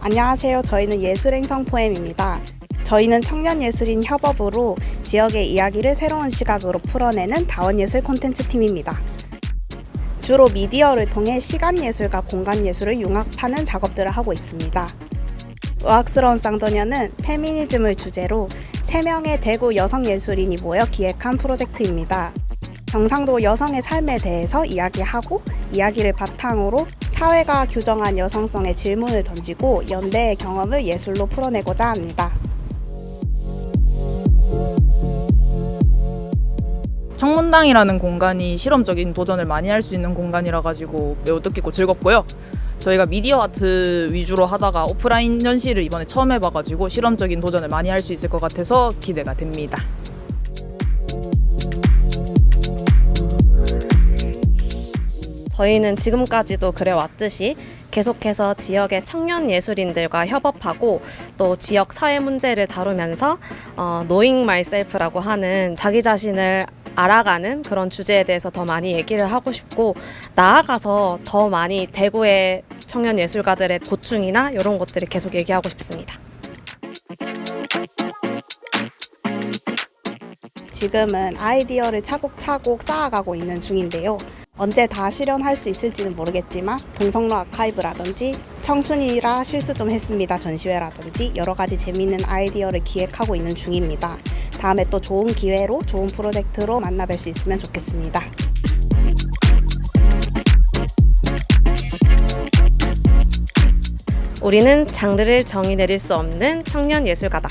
안녕하세요. 저희는 예술행성 포엠입니다. 저희는 청년예술인 협업으로 지역의 이야기를 새로운 시각으로 풀어내는 다원예술 콘텐츠 팀입니다. 주로 미디어를 통해 시간예술과 공간예술을 융합하는 작업들을 하고 있습니다. 의학스러운 쌍도녀는 페미니즘을 주제로 3명의 대구 여성 예술인이 모여 기획한 프로젝트입니다. 경상도 여성의 삶에 대해서 이야기하고 이야기를 바탕으로 사회가 규정한 여성성의 질문을 던지고 연대의 경험을 예술로 풀어내고자 합니다. 청문당이라는 공간이 실험적인 도전을 많이 할 수 있는 공간이라 가지고 매우 뜻깊고 즐겁고요. 저희가 미디어 아트 위주로 하다가 오프라인 전시를 이번에 처음 해봐가지고 실험적인 도전을 많이 할 수 있을 것 같아서 기대가 됩니다. 저희는 지금까지도 그래왔듯이 계속해서 지역의 청년 예술인들과 협업하고 또 지역 사회 문제를 다루면서 어, Knowing Myself라고 하는 자기 자신을 알아가는 그런 주제에 대해서 더 많이 얘기를 하고 싶고 나아가서 더 많이 대구의 청년 예술가들의 고충이나 이런 것들을 계속 얘기하고 싶습니다. 지금은 아이디어를 차곡차곡 쌓아가고 있는 중인데요. 언제 다 실현할 수 있을지는 모르겠지만 동성로 아카이브라든지 청순이라 실수 좀 했습니다 전시회라든지 여러 가지 재미있는 아이디어를 기획하고 있는 중입니다. 다음에 또 좋은 기회로 좋은 프로젝트로 만나뵐 수 있으면 좋겠습니다. 우리는 장르를 정의 내릴 수 없는 청년 예술가다.